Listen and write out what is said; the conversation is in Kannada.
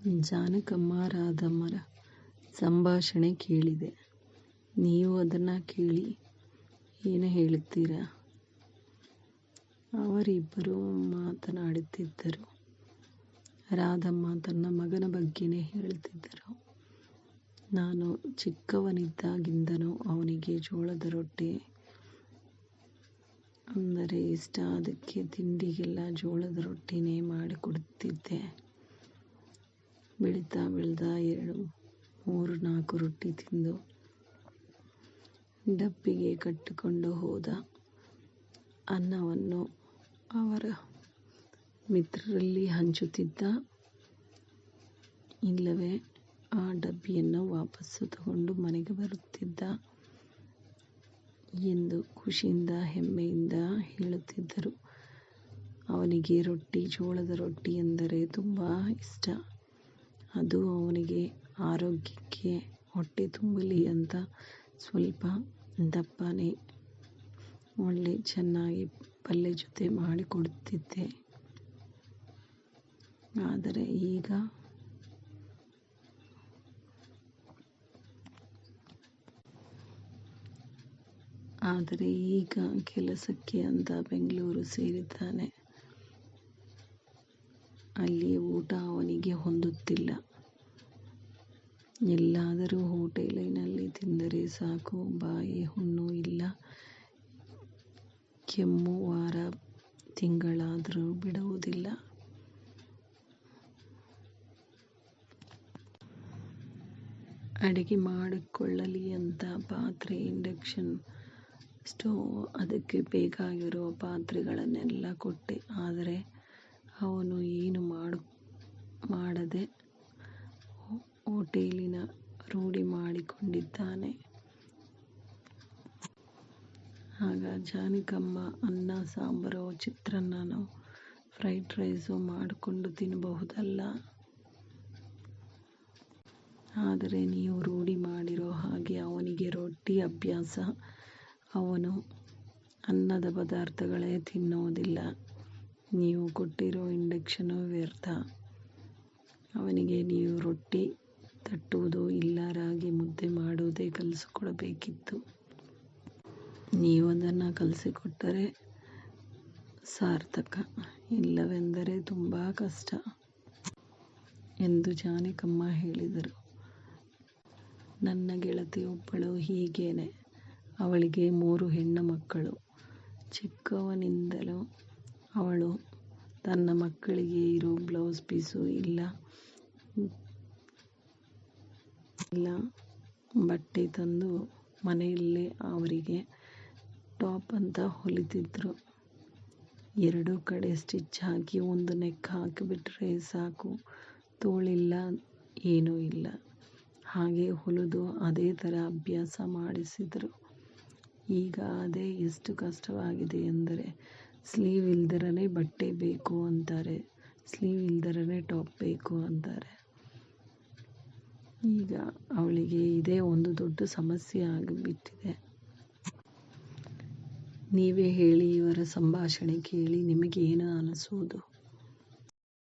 ಜಾನಕಮ್ಮ ರಾಧಮ್ಮರ ಸಂಭಾಷಣೆ ಕೇಳಿದೆ. ನೀವು ಅದನ್ನ ಕೇಳಿ ಏನು ಹೇಳ್ತೀರಾ ಅವರಿಬ್ಬರು ಮಾತನಾಡುತ್ತಿದ್ದರು. ರಾಧಮ್ಮ ತನ್ನ ಮಗನ ಬಗ್ಗೆನೇ ಹೇಳುತ್ತಿದ್ದರು. ನಾನು ಚಿಕ್ಕವನಿದ್ದಾಗಿಂದನೂ ಅವನಿಗೆ ಜೋಳದ ರೊಟ್ಟಿ ಅಂದರೆ ಇಷ್ಟ. ಅದಕ್ಕೆ ತಿಂಡಿಗೆಲ್ಲ ಜೋಳದ ರೊಟ್ಟಿನೇ ಮಾಡಿಕೊಡುತ್ತಿದ್ದೆ. ಬೆಳೀತಾ ಬೆಳೀತಾ ಎರಡು, ಮೂರು, ನಾಲ್ಕು ರೊಟ್ಟಿ ತಿಂದು ಡಬ್ಬಿಗೆ ಕಟ್ಟಿಕೊಂಡು ಹೋದ ಅನ್ನವನ್ನು ಅವರ ಮಿತ್ರರಲ್ಲಿ ಹಂಚುತ್ತಿದ್ದ. ಇಲ್ಲವೇ, ಆ ಡಬ್ಬಿಯನ್ನು ವಾಪಸ್ಸು ತಗೊಂಡು ಮನೆಗೆ ಬರುತ್ತಿದ್ದ ಎಂದು ಖುಷಿಯಿಂದ, ಹೆಮ್ಮೆಯಿಂದ ಹೇಳುತ್ತಿದ್ದರು. ಅವನಿಗೆ ರೊಟ್ಟಿ, ಜೋಳದ ರೊಟ್ಟಿ ಎಂದರೆ ತುಂಬ ಇಷ್ಟ. ಅದು ಅವನಿಗೆ ಆರೋಗ್ಯಕ್ಕೆ ಹೊಟ್ಟೆ ತುಂಬಲಿ ಅಂತ ಸ್ವಲ್ಪ ದಪ್ಪನೇ ಒಳ್ಳೆ ಚೆನ್ನಾಗಿ ಪಲ್ಯ ಜೊತೆ ಮಾಡಿ ಕೊಡುತ್ತಿದ್ದೆ ಆದರೆ ಈಗ ಆದರೆ ಈಗ ಕೆಲಸಕ್ಕೆ ಅಂತ ಬೆಂಗಳೂರು ಸೇರಿದ್ದಾನೆ. ಅಲ್ಲಿ ಊಟ ಅವನಿಗೆ ಹೊಂದುತ್ತಿಲ್ಲ. ಎಲ್ಲಾದರೂ ಹೋಟೆಲಿನಲ್ಲಿ ತಿಂದರೆ ಸಾಕು ಬಾಯಿ ಹುಣ್ಣು ಇಲ್ಲ ಕೆಮ್ಮು ವಾರ ತಿಂಗಳಾದರೂ ಬಿಡುವುದಿಲ್ಲ. ಅಡುಗೆ ಮಾಡಿಕೊಳ್ಳಲಿ ಅಂತ ಪಾತ್ರೆ, ಇಂಡಕ್ಷನ್ ಸ್ಟೋವ್, ಅದಕ್ಕೆ ಬೇಕಾಗಿರುವ ಪಾತ್ರೆಗಳನ್ನೆಲ್ಲ ಕೊಟ್ಟೆ. ಆದರೆ ಅವನು ಏನೂ ಮಾಡದೆ ಹೋಟೆಲಿನ ರೂಢಿ ಮಾಡಿಕೊಂಡಿದ್ದಾನೆ. ಆಗ ಜಾನಕಮ್ಮ ಅನ್ನ, ಸಾಂಬಾರೋ ಚಿತ್ರಾನ್ನನೋ ಫ್ರೈಡ್ ರೈಸೋ ಮಾಡಿಕೊಂಡು ತಿನ್ನಬಹುದಲ್ಲ. ಆದರೆ ನೀವು ರೂಢಿ ಮಾಡಿರೋ ಹಾಗೆ ಅವನಿಗೆ ರೊಟ್ಟಿ ಅಭ್ಯಾಸ. ಅವನು ಅನ್ನದ ಪದಾರ್ಥಗಳೇ ತಿನ್ನೋದಿಲ್ಲ. ನೀವು ಕೊಟ್ಟಿರೋ ಇಂಡಕ್ಷನು ವ್ಯರ್ಥ. ಅವನಿಗೆ ನೀವು ರೊಟ್ಟಿ ತಟ್ಟುವುದು ಇಲ್ಲ, ರಾಗಿ ಮುದ್ದೆ ಮಾಡುವುದೇ ಕಲಿಸಿಕೊಡಬೇಕಿತ್ತು. ಅದನ್ನು ಕಲಿಸಿಕೊಟ್ಟರೆ ಸಾರ್ಥಕ. ಇಲ್ಲವೆಂದರೆ ತುಂಬ ಕಷ್ಟ ಎಂದು ಜಾನಕಮ್ಮ ಹೇಳಿದರು. ನನ್ನ ಗೆಳತಿಯೊಬ್ಬಳು ಹೀಗೇನೆ. ಅವಳಿಗೆ ಮೂರು ಹೆಣ್ಣು ಮಕ್ಕಳು. ಚಿಕ್ಕವನಿಂದಲೂ ಅವಳು ತನ್ನ ಮಕ್ಕಳಿಗೆ ಇರೋ ಬ್ಲೌಸ್ ಪೀಸು ಇಲ್ಲ ಇಲ್ಲ ಬಟ್ಟೆ ತಂದು ಮನೆಯಲ್ಲೇ ಅವರಿಗೆ ಟಾಪ್ ಅಂತ ಹೊಲಿತಿದ್ರು. ಎರಡೂ ಕಡೆ ಸ್ಟಿಚ್ ಹಾಕಿ ಒಂದು ನೆಕ್ ಹಾಕಿಬಿಟ್ರೆ ಸಾಕು. ತೋಳಿಲ್ಲ, ಏನೂ ಇಲ್ಲ. ಹಾಗೆ ಹೊಲಿದು ಅದೇ ಥರ ಅಭ್ಯಾಸ ಮಾಡಿಸಿದರು ಈಗ ಅದೇ ಎಷ್ಟು ಕಷ್ಟವಾಗಿದೆ ಎಂದರೆ ಸ್ಲೀವ್ ಇಲ್ದಿರನೇ ಬಟ್ಟೆ ಬೇಕು ಅಂತಾರೆ. ಸ್ಲೀವ್ ಇಲ್ದಿರನೇ ಟಾಪ್ ಬೇಕು ಅಂತಾರೆ. ಈಗ ಅವಳಿಗೆ ಇದೇ ಒಂದು ದೊಡ್ಡ ಸಮಸ್ಯೆ ಆಗಿಬಿಟ್ಟಿದೆ. ನೀವೇ ಹೇಳಿ ಇವರ ಸಂಭಾಷಣೆ ಕೇಳಿ ನಿಮಗೇನು ಅನಿಸೋದು?